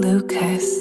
Lucas.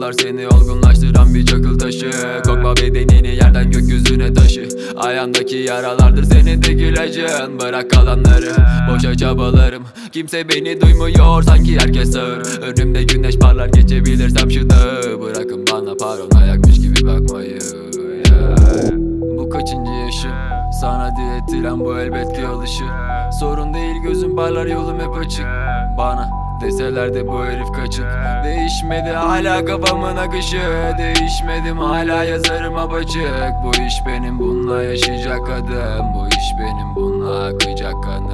Yollar seni olgunlaştıran bir çakıl taşı. Korkma bedenini yerden gökyüzüne taşı. Ayağındaki yaralardır senin tek ilacın Bırak kalanları boşa çabalarım. Kimse beni duymuyor sanki herkes sağır. Önümde güneş parlar geçebilirsem şu dağı. Bırakın bana paranoyakmış gibi bakmayı. Bu kaçıncı yaşım? Sana direttiren bu elbet ki alışı. Sorun değil gözüm parlar yolum hep açık. Bana Deseler de bu herif kaçık. Değişmedi hala kafamın akışı. Değişmedim hala yazarım abacık Bu iş benim bununla yaşayacak adım. Bu iş benim bununla akacak kanım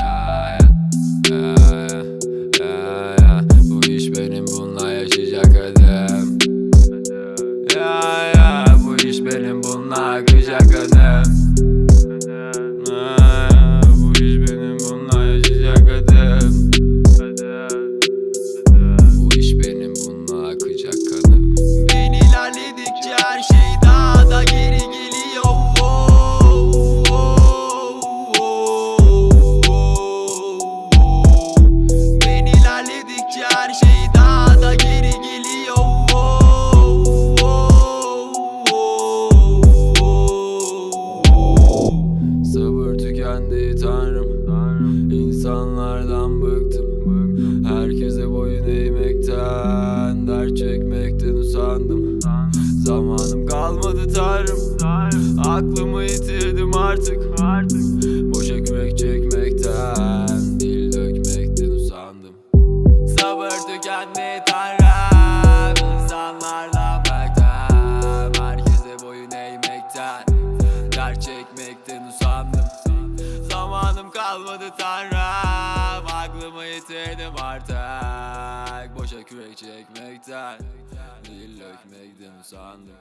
ya, ya, ya, ya. Bu iş benim bununla yaşayacak adım. Ya ya. Bu iş benim bununla akacak adım tükendi tanrım. İnsanlardan bıktım. Herkese boyun eğmekten Dert çekmekten usandım. Zamanım kalmadı tanrım. Aklımı yitirdim artık. Boşa kürek çekmekten Dil dökmekten usandım. Sabır tükendi tanrım. İnsanlardan bıktım. Herkese boyun eğmekten Dert çekmekten usandım kalmadı tanrım. Aklımı yitirdim artık. Boşa kürek çekmekten. Dil dökmekten usandım